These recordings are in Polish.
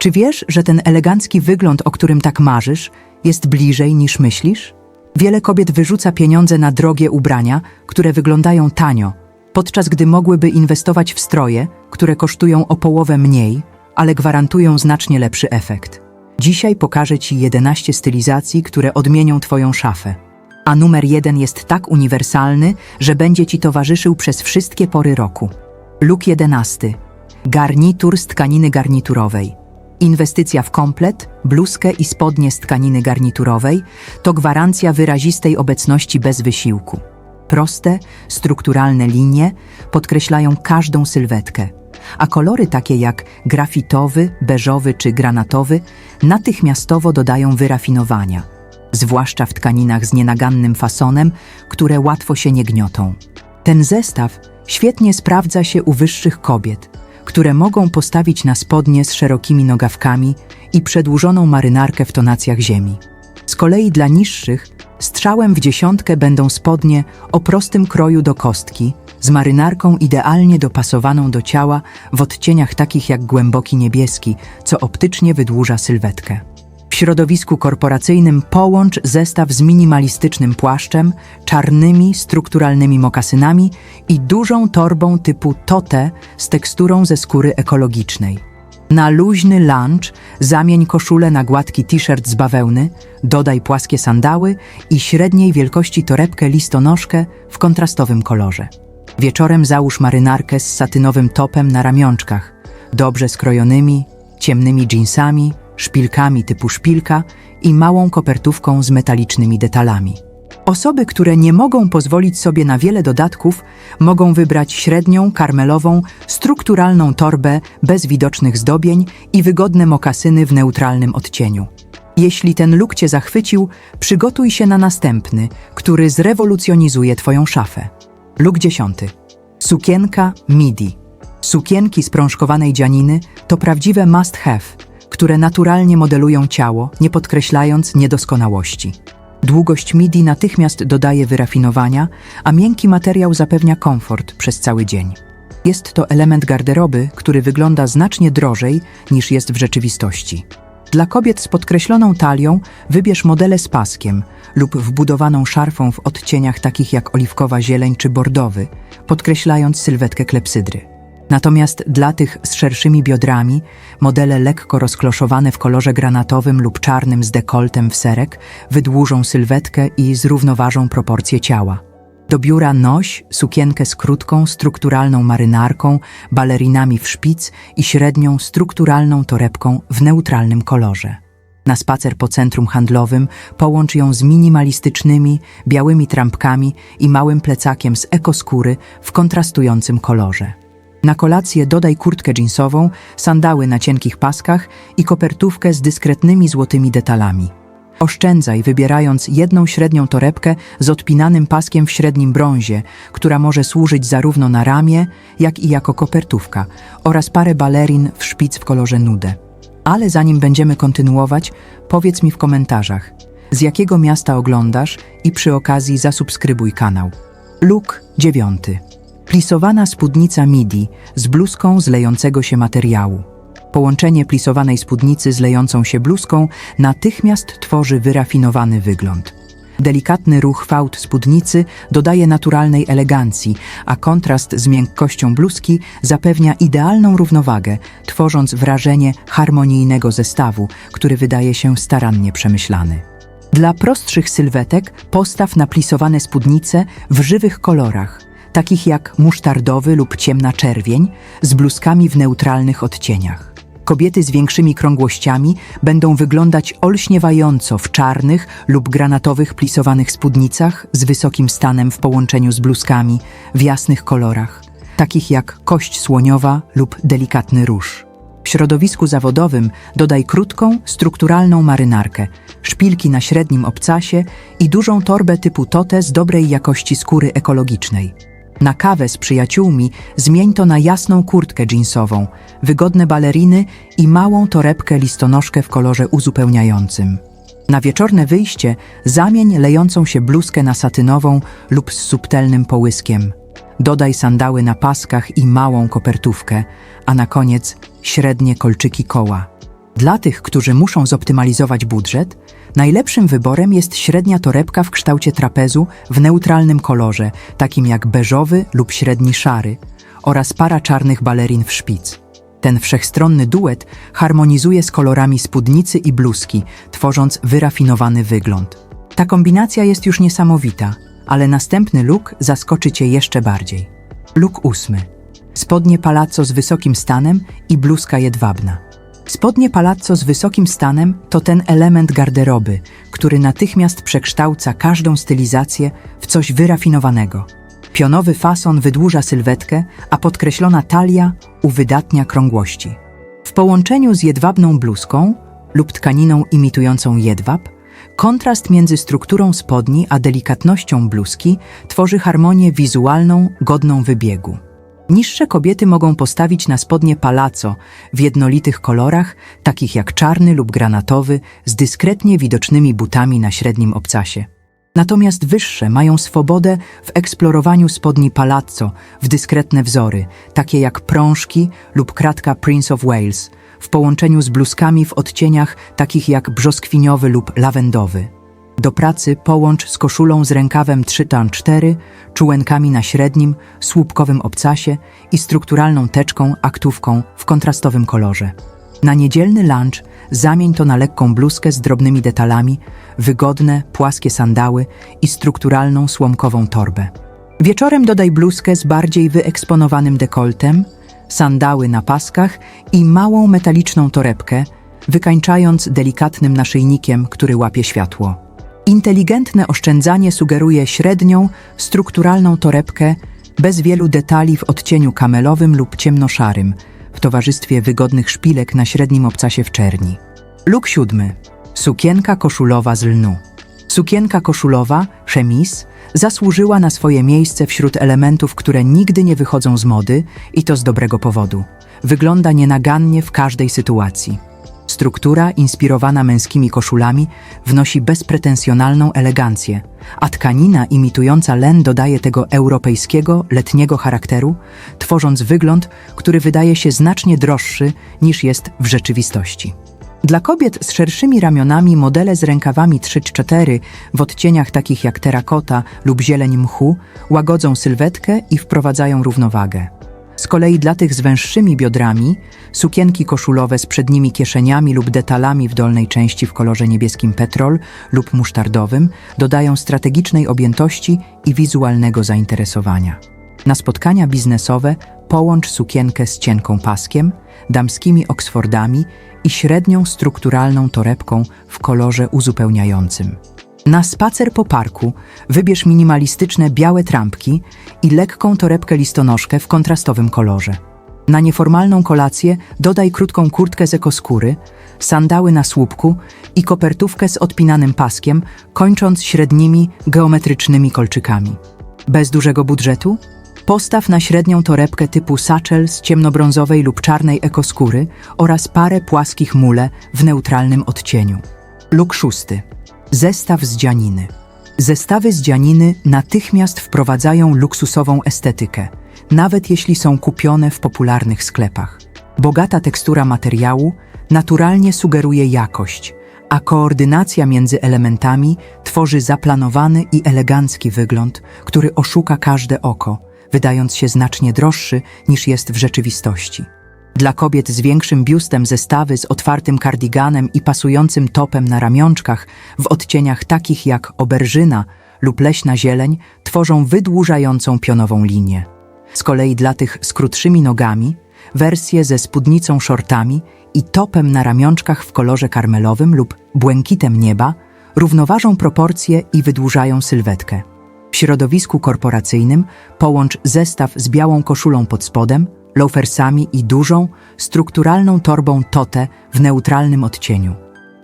Czy wiesz, że ten elegancki wygląd, o którym tak marzysz, jest bliżej niż myślisz? Wiele kobiet wyrzuca pieniądze na drogie ubrania, które wyglądają tanio, podczas gdy mogłyby inwestować w stroje, które kosztują o połowę mniej, ale gwarantują znacznie lepszy efekt. Dzisiaj pokażę Ci 11 stylizacji, które odmienią Twoją szafę. A numer jeden jest tak uniwersalny, że będzie Ci towarzyszył przez wszystkie pory roku. Look 11. Garnitur z tkaniny garniturowej. Inwestycja w komplet, bluzkę i spodnie z tkaniny garniturowej to gwarancja wyrazistej obecności bez wysiłku. Proste, strukturalne linie podkreślają każdą sylwetkę, a kolory takie jak grafitowy, beżowy czy granatowy natychmiastowo dodają wyrafinowania, zwłaszcza w tkaninach z nienagannym fasonem, które łatwo się nie gniotą. Ten zestaw świetnie sprawdza się u wyższych kobiet, które mogą postawić na spodnie z szerokimi nogawkami i przedłużoną marynarkę w tonacjach ziemi. Z kolei dla niższych strzałem w dziesiątkę będą spodnie o prostym kroju do kostki, z marynarką idealnie dopasowaną do ciała w odcieniach takich jak głęboki niebieski, co optycznie wydłuża sylwetkę. W środowisku korporacyjnym połącz zestaw z minimalistycznym płaszczem, czarnymi, strukturalnymi mokasynami i dużą torbą typu tote z teksturą ze skóry ekologicznej. Na luźny lunch zamień koszulę na gładki t-shirt z bawełny, dodaj płaskie sandały i średniej wielkości torebkę listonoszkę w kontrastowym kolorze. Wieczorem załóż marynarkę z satynowym topem na ramionczkach, dobrze skrojonymi, ciemnymi dżinsami, szpilkami typu szpilka i małą kopertówką z metalicznymi detalami. Osoby, które nie mogą pozwolić sobie na wiele dodatków, mogą wybrać średnią, karmelową, strukturalną torbę bez widocznych zdobień i wygodne mokasyny w neutralnym odcieniu. Jeśli ten look Cię zachwycił, przygotuj się na następny, który zrewolucjonizuje Twoją szafę. Look dziesiąty. Sukienka midi. Sukienki z prążkowanej dzianiny to prawdziwe must have, które naturalnie modelują ciało, nie podkreślając niedoskonałości. Długość midi natychmiast dodaje wyrafinowania, a miękki materiał zapewnia komfort przez cały dzień. Jest to element garderoby, który wygląda znacznie drożej niż jest w rzeczywistości. Dla kobiet z podkreśloną talią wybierz modele z paskiem lub wbudowaną szarfą w odcieniach takich jak oliwkowa zieleń czy bordowy, podkreślając sylwetkę klepsydry. Natomiast dla tych z szerszymi biodrami, modele lekko rozkloszowane w kolorze granatowym lub czarnym z dekoltem w serek wydłużą sylwetkę i zrównoważą proporcje ciała. Do biura noś sukienkę z krótką, strukturalną marynarką, balerinami w szpic i średnią, strukturalną torebką w neutralnym kolorze. Na spacer po centrum handlowym połącz ją z minimalistycznymi, białymi trampkami i małym plecakiem z ekoskóry w kontrastującym kolorze. Na kolację dodaj kurtkę jeansową, sandały na cienkich paskach i kopertówkę z dyskretnymi złotymi detalami. Oszczędzaj, wybierając jedną średnią torebkę z odpinanym paskiem w średnim brązie, która może służyć zarówno na ramię, jak i jako kopertówka, oraz parę balerin w szpic w kolorze nude. Ale zanim będziemy kontynuować, powiedz mi w komentarzach, z jakiego miasta oglądasz i przy okazji zasubskrybuj kanał. Luk 9. Plisowana spódnica midi z bluzką z lejącego się materiału. Połączenie plisowanej spódnicy z lejącą się bluzką natychmiast tworzy wyrafinowany wygląd. Delikatny ruch fałd spódnicy dodaje naturalnej elegancji, a kontrast z miękkością bluzki zapewnia idealną równowagę, tworząc wrażenie harmonijnego zestawu, który wydaje się starannie przemyślany. Dla prostszych sylwetek postaw na plisowane spódnice w żywych kolorach, takich jak musztardowy lub ciemna czerwień, z bluzkami w neutralnych odcieniach. Kobiety z większymi krągłościami będą wyglądać olśniewająco w czarnych lub granatowych plisowanych spódnicach z wysokim stanem w połączeniu z bluzkami w jasnych kolorach, takich jak kość słoniowa lub delikatny róż. W środowisku zawodowym dodaj krótką, strukturalną marynarkę, szpilki na średnim obcasie i dużą torbę typu tote z dobrej jakości skóry ekologicznej. Na kawę z przyjaciółmi zmień to na jasną kurtkę jeansową, wygodne baleriny i małą torebkę listonoszkę w kolorze uzupełniającym. Na wieczorne wyjście zamień lejącą się bluzkę na satynową lub z subtelnym połyskiem. Dodaj sandały na paskach i małą kopertówkę, a na koniec średnie kolczyki koła. Dla tych, którzy muszą zoptymalizować budżet, najlepszym wyborem jest średnia torebka w kształcie trapezu w neutralnym kolorze, takim jak beżowy lub średni szary, oraz para czarnych balerin w szpic. Ten wszechstronny duet harmonizuje z kolorami spódnicy i bluzki, tworząc wyrafinowany wygląd. Ta kombinacja jest już niesamowita, ale następny look zaskoczy Cię jeszcze bardziej. Look ósmy. Spodnie palazzo z wysokim stanem i bluzka jedwabna. Spodnie palazzo z wysokim stanem to ten element garderoby, który natychmiast przekształca każdą stylizację w coś wyrafinowanego. Pionowy fason wydłuża sylwetkę, a podkreślona talia uwydatnia krągłości. W połączeniu z jedwabną bluzką lub tkaniną imitującą jedwab, kontrast między strukturą spodni a delikatnością bluzki tworzy harmonię wizualną godną wybiegu. Niższe kobiety mogą postawić na spodnie palazzo w jednolitych kolorach, takich jak czarny lub granatowy, z dyskretnie widocznymi butami na średnim obcasie. Natomiast wyższe mają swobodę w eksplorowaniu spodni palazzo w dyskretne wzory, takie jak prążki lub kratka Prince of Wales, w połączeniu z bluzkami w odcieniach takich jak brzoskwiniowy lub lawendowy. Do pracy połącz z koszulą z rękawem 3x4, czułenkami na średnim, słupkowym obcasie i strukturalną teczką aktówką w kontrastowym kolorze. Na niedzielny lunch zamień to na lekką bluzkę z drobnymi detalami, wygodne, płaskie sandały i strukturalną słomkową torbę. Wieczorem dodaj bluzkę z bardziej wyeksponowanym dekoltem, sandały na paskach i małą metaliczną torebkę, wykańczając delikatnym naszyjnikiem, który łapie światło. Inteligentne oszczędzanie sugeruje średnią, strukturalną torebkę bez wielu detali w odcieniu kamelowym lub ciemnoszarym, w towarzystwie wygodnych szpilek na średnim obcasie w czerni. Luk siódmy. Sukienka koszulowa z lnu. Sukienka koszulowa, chemise, zasłużyła na swoje miejsce wśród elementów, które nigdy nie wychodzą z mody i to z dobrego powodu. Wygląda nienagannie w każdej sytuacji. Struktura, inspirowana męskimi koszulami, wnosi bezpretensjonalną elegancję, a tkanina imitująca len dodaje tego europejskiego, letniego charakteru, tworząc wygląd, który wydaje się znacznie droższy niż jest w rzeczywistości. Dla kobiet z szerszymi ramionami modele z rękawami 3-4 w odcieniach takich jak terakota lub zieleń mchu łagodzą sylwetkę i wprowadzają równowagę. Z kolei dla tych z węższymi biodrami sukienki koszulowe z przednimi kieszeniami lub detalami w dolnej części w kolorze niebieskim petrol lub musztardowym dodają strategicznej objętości i wizualnego zainteresowania. Na spotkania biznesowe połącz sukienkę z cienką paskiem, damskimi oksfordami i średnią strukturalną torebką w kolorze uzupełniającym. Na spacer po parku wybierz minimalistyczne białe trampki i lekką torebkę listonoszkę w kontrastowym kolorze. Na nieformalną kolację dodaj krótką kurtkę z ekoskóry, sandały na słupku i kopertówkę z odpinanym paskiem, kończąc średnimi, geometrycznymi kolczykami. Bez dużego budżetu? Postaw na średnią torebkę typu satchel z ciemnobrązowej lub czarnej ekoskóry oraz parę płaskich mule w neutralnym odcieniu. Luk szósty. Zestaw z dzianiny. Zestawy z dzianiny natychmiast wprowadzają luksusową estetykę, nawet jeśli są kupione w popularnych sklepach. Bogata tekstura materiału naturalnie sugeruje jakość, a koordynacja między elementami tworzy zaplanowany i elegancki wygląd, który oszuka każde oko, wydając się znacznie droższy niż jest w rzeczywistości. Dla kobiet z większym biustem zestawy z otwartym kardiganem i pasującym topem na ramionczkach w odcieniach takich jak oberżyna lub leśna zieleń tworzą wydłużającą pionową linię. Z kolei dla tych z krótszymi nogami wersje ze spódnicą shortami i topem na ramionczkach w kolorze karmelowym lub błękitem nieba równoważą proporcje i wydłużają sylwetkę. W środowisku korporacyjnym połącz zestaw z białą koszulą pod spodem, loafersami i dużą, strukturalną torbą tote w neutralnym odcieniu.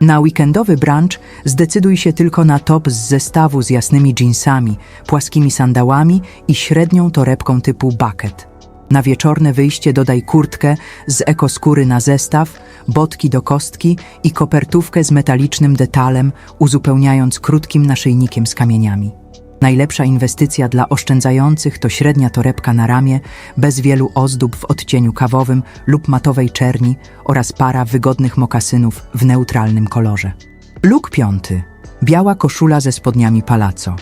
Na weekendowy brunch zdecyduj się tylko na top z zestawu z jasnymi jeansami, płaskimi sandałami i średnią torebką typu bucket. Na wieczorne wyjście dodaj kurtkę z ekoskóry na zestaw, botki do kostki i kopertówkę z metalicznym detalem, uzupełniając krótkim naszyjnikiem z kamieniami. Najlepsza inwestycja dla oszczędzających to średnia torebka na ramię, bez wielu ozdób w odcieniu kawowym lub matowej czerni oraz para wygodnych mokasynów w neutralnym kolorze. Luk piąty. Biała koszula ze spodniami palazzo.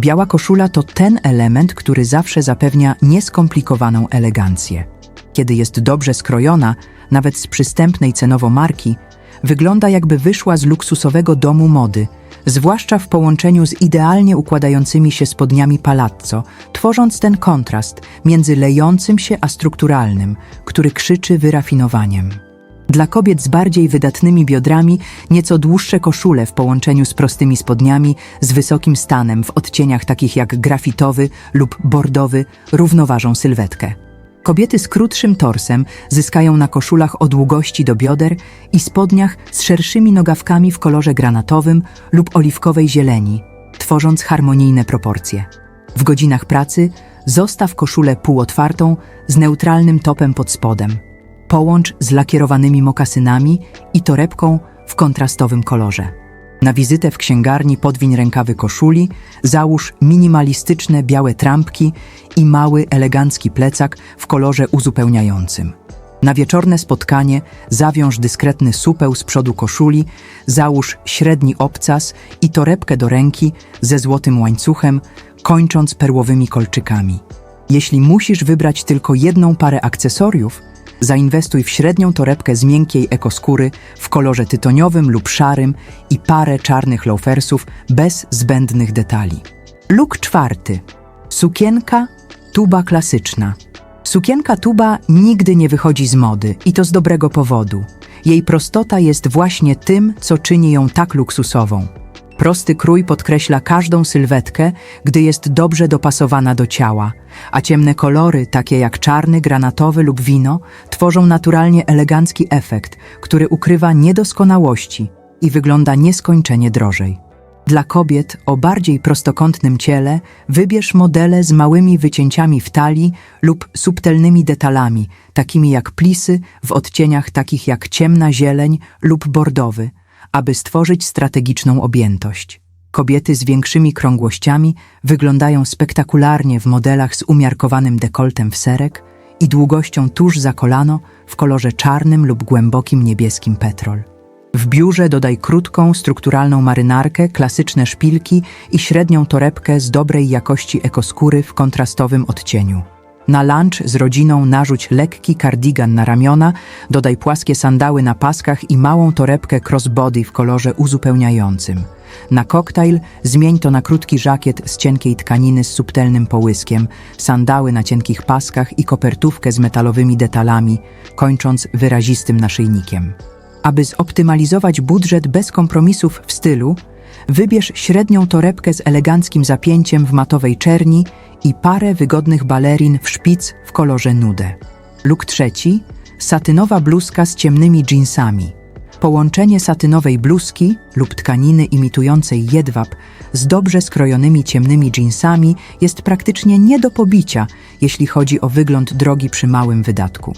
Biała koszula to ten element, który zawsze zapewnia nieskomplikowaną elegancję. Kiedy jest dobrze skrojona, nawet z przystępnej cenowo marki, wygląda jakby wyszła z luksusowego domu mody, zwłaszcza w połączeniu z idealnie układającymi się spodniami palazzo, tworząc ten kontrast między lejącym się a strukturalnym, który krzyczy wyrafinowaniem. Dla kobiet z bardziej wydatnymi biodrami nieco dłuższe koszule w połączeniu z prostymi spodniami z wysokim stanem w odcieniach takich jak grafitowy lub bordowy równoważą sylwetkę. Kobiety z krótszym torsem zyskają na koszulach o długości do bioder i spodniach z szerszymi nogawkami w kolorze granatowym lub oliwkowej zieleni, tworząc harmonijne proporcje. W godzinach pracy zostaw koszulę półotwartą z neutralnym topem pod spodem. Połącz z lakierowanymi mokasynami i torebką w kontrastowym kolorze. Na wizytę w księgarni podwiń rękawy koszuli, załóż minimalistyczne białe trampki i mały, elegancki plecak w kolorze uzupełniającym. Na wieczorne spotkanie zawiąż dyskretny supeł z przodu koszuli, załóż średni obcas i torebkę do ręki ze złotym łańcuchem, kończąc perłowymi kolczykami. Jeśli musisz wybrać tylko jedną parę akcesoriów, zainwestuj w średnią torebkę z miękkiej ekoskóry w kolorze tytoniowym lub szarym i parę czarnych loafersów bez zbędnych detali. Luk czwarty. Sukienka tuba klasyczna. Sukienka tuba nigdy nie wychodzi z mody i to z dobrego powodu. Jej prostota jest właśnie tym, co czyni ją tak luksusową. Prosty krój podkreśla każdą sylwetkę, gdy jest dobrze dopasowana do ciała, a ciemne kolory, takie jak czarny, granatowy lub wino, tworzą naturalnie elegancki efekt, który ukrywa niedoskonałości i wygląda nieskończenie drożej. Dla kobiet o bardziej prostokątnym ciele wybierz modele z małymi wycięciami w talii lub subtelnymi detalami, takimi jak plisy w odcieniach takich jak ciemna zieleń lub bordowy, aby stworzyć strategiczną objętość. Kobiety z większymi krągłościami wyglądają spektakularnie w modelach z umiarkowanym dekoltem w serek i długością tuż za kolano w kolorze czarnym lub głębokim niebieskim petrol. W biurze dodaj krótką, strukturalną marynarkę, klasyczne szpilki i średnią torebkę z dobrej jakości ekoskóry w kontrastowym odcieniu. Na lunch z rodziną narzuć lekki kardigan na ramiona, dodaj płaskie sandały na paskach i małą torebkę crossbody w kolorze uzupełniającym. Na koktajl zmień to na krótki żakiet z cienkiej tkaniny z subtelnym połyskiem, sandały na cienkich paskach i kopertówkę z metalowymi detalami, kończąc wyrazistym naszyjnikiem. Aby zoptymalizować budżet bez kompromisów w stylu, wybierz średnią torebkę z eleganckim zapięciem w matowej czerni i parę wygodnych balerin w szpic w kolorze nude. Luk trzeci, satynowa bluzka z ciemnymi jeansami. Połączenie satynowej bluzki lub tkaniny imitującej jedwab z dobrze skrojonymi ciemnymi jeansami jest praktycznie nie do pobicia, jeśli chodzi o wygląd drogi przy małym wydatku.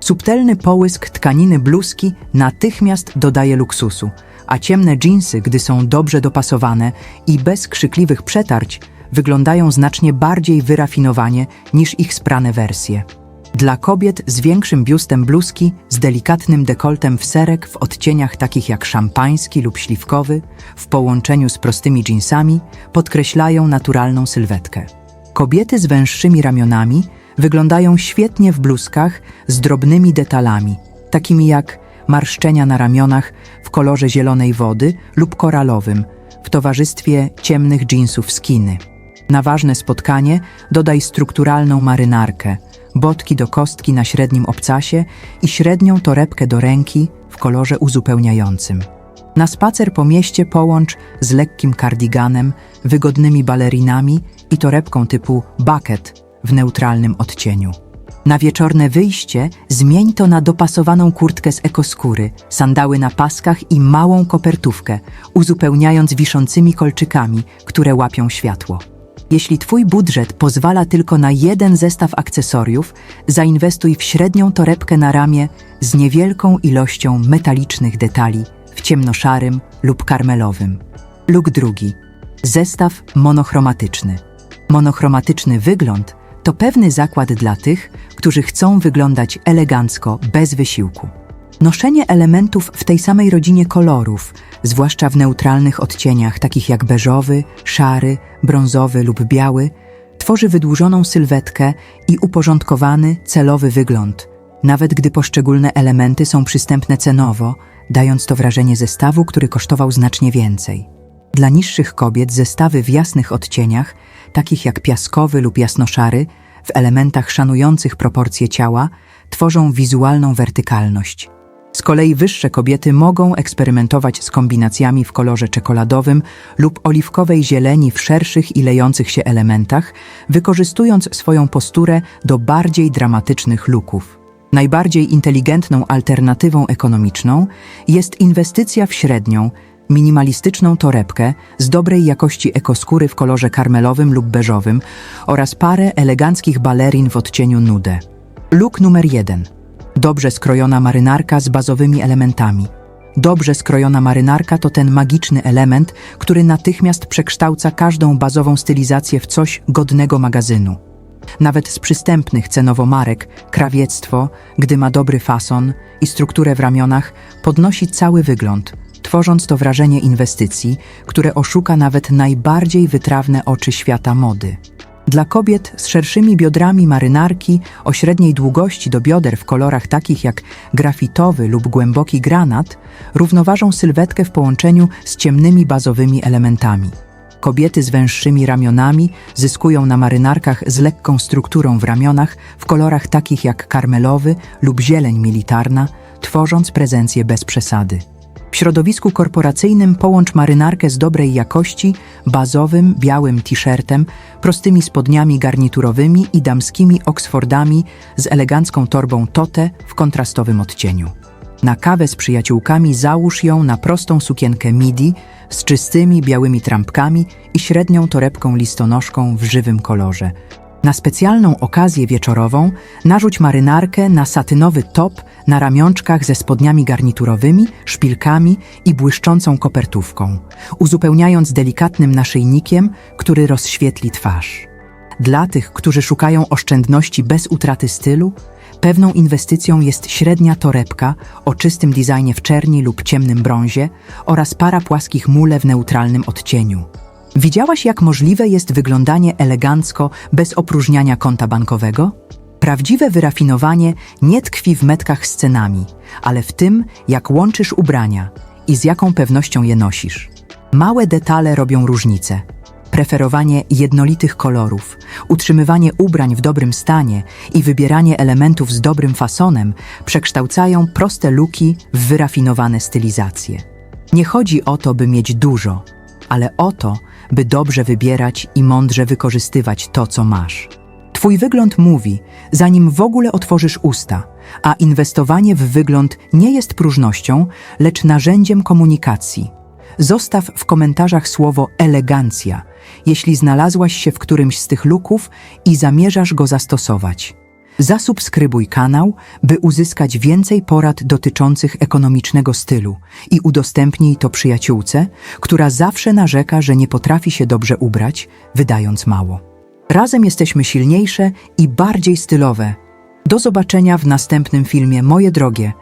Subtelny połysk tkaniny bluzki natychmiast dodaje luksusu, a ciemne dżinsy, gdy są dobrze dopasowane i bez krzykliwych przetarć, wyglądają znacznie bardziej wyrafinowanie niż ich sprane wersje. Dla kobiet z większym biustem bluzki, z delikatnym dekoltem w serek w odcieniach takich jak szampański lub śliwkowy, w połączeniu z prostymi dżinsami, podkreślają naturalną sylwetkę. Kobiety z węższymi ramionami wyglądają świetnie w bluzkach z drobnymi detalami, takimi jak marszczenia na ramionach w kolorze zielonej wody lub koralowym, w towarzystwie ciemnych dżinsów skiny. Na ważne spotkanie dodaj strukturalną marynarkę, botki do kostki na średnim obcasie i średnią torebkę do ręki w kolorze uzupełniającym. Na spacer po mieście połącz z lekkim kardiganem, wygodnymi balerinami i torebką typu bucket w neutralnym odcieniu. Na wieczorne wyjście zmień to na dopasowaną kurtkę z ekoskóry, sandały na paskach i małą kopertówkę, uzupełniając wiszącymi kolczykami, które łapią światło. Jeśli Twój budżet pozwala tylko na jeden zestaw akcesoriów, zainwestuj w średnią torebkę na ramię z niewielką ilością metalicznych detali w ciemnoszarym lub karmelowym. Luk drugi. Zestaw monochromatyczny. Monochromatyczny wygląd to pewny zakład dla tych, którzy chcą wyglądać elegancko, bez wysiłku. Noszenie elementów w tej samej rodzinie kolorów, zwłaszcza w neutralnych odcieniach takich jak beżowy, szary, brązowy lub biały, tworzy wydłużoną sylwetkę i uporządkowany, celowy wygląd, nawet gdy poszczególne elementy są przystępne cenowo, dając to wrażenie zestawu, który kosztował znacznie więcej. Dla niższych kobiet zestawy w jasnych odcieniach, takich jak piaskowy lub jasnoszary, w elementach szanujących proporcje ciała, tworzą wizualną wertykalność. Z kolei wyższe kobiety mogą eksperymentować z kombinacjami w kolorze czekoladowym lub oliwkowej zieleni w szerszych i lejących się elementach, wykorzystując swoją posturę do bardziej dramatycznych luków. Najbardziej inteligentną alternatywą ekonomiczną jest inwestycja w średnią, minimalistyczną torebkę z dobrej jakości ekoskóry w kolorze karmelowym lub beżowym oraz parę eleganckich balerin w odcieniu nude. Look numer jeden. Dobrze skrojona marynarka z bazowymi elementami. Dobrze skrojona marynarka to ten magiczny element, który natychmiast przekształca każdą bazową stylizację w coś godnego magazynu. Nawet z przystępnych cenowo marek, krawiectwo, gdy ma dobry fason i strukturę w ramionach, podnosi cały wygląd, tworząc to wrażenie inwestycji, które oszuka nawet najbardziej wytrawne oczy świata mody. Dla kobiet z szerszymi biodrami marynarki o średniej długości do bioder w kolorach takich jak grafitowy lub głęboki granat równoważą sylwetkę w połączeniu z ciemnymi bazowymi elementami. Kobiety z węższymi ramionami zyskują na marynarkach z lekką strukturą w ramionach w kolorach takich jak karmelowy lub zieleń militarna, tworząc prezencję bez przesady. W środowisku korporacyjnym połącz marynarkę z dobrej jakości, bazowym, białym t-shirtem, prostymi spodniami garniturowymi i damskimi oksfordami z elegancką torbą tote w kontrastowym odcieniu. Na kawę z przyjaciółkami załóż ją na prostą sukienkę midi z czystymi białymi trampkami i średnią torebką listonoszką w żywym kolorze. Na specjalną okazję wieczorową narzuć marynarkę na satynowy top na ramionczkach ze spodniami garniturowymi, szpilkami i błyszczącą kopertówką, uzupełniając delikatnym naszyjnikiem, który rozświetli twarz. Dla tych, którzy szukają oszczędności bez utraty stylu, pewną inwestycją jest średnia torebka o czystym designie w czerni lub ciemnym brązie oraz para płaskich mule w neutralnym odcieniu. Widziałaś, jak możliwe jest wyglądanie elegancko bez opróżniania konta bankowego? Prawdziwe wyrafinowanie nie tkwi w metkach z cenami, ale w tym, jak łączysz ubrania i z jaką pewnością je nosisz. Małe detale robią różnicę. Preferowanie jednolitych kolorów, utrzymywanie ubrań w dobrym stanie i wybieranie elementów z dobrym fasonem przekształcają proste luki w wyrafinowane stylizacje. Nie chodzi o to, by mieć dużo, ale o to, by dobrze wybierać i mądrze wykorzystywać to, co masz. Twój wygląd mówi, zanim w ogóle otworzysz usta, a inwestowanie w wygląd nie jest próżnością, lecz narzędziem komunikacji. Zostaw w komentarzach słowo elegancja, jeśli znalazłaś się w którymś z tych luków i zamierzasz go zastosować. Zasubskrybuj kanał, by uzyskać więcej porad dotyczących ekonomicznego stylu i udostępnij to przyjaciółce, która zawsze narzeka, że nie potrafi się dobrze ubrać, wydając mało. Razem jesteśmy silniejsze i bardziej stylowe. Do zobaczenia w następnym filmie, moje drogie.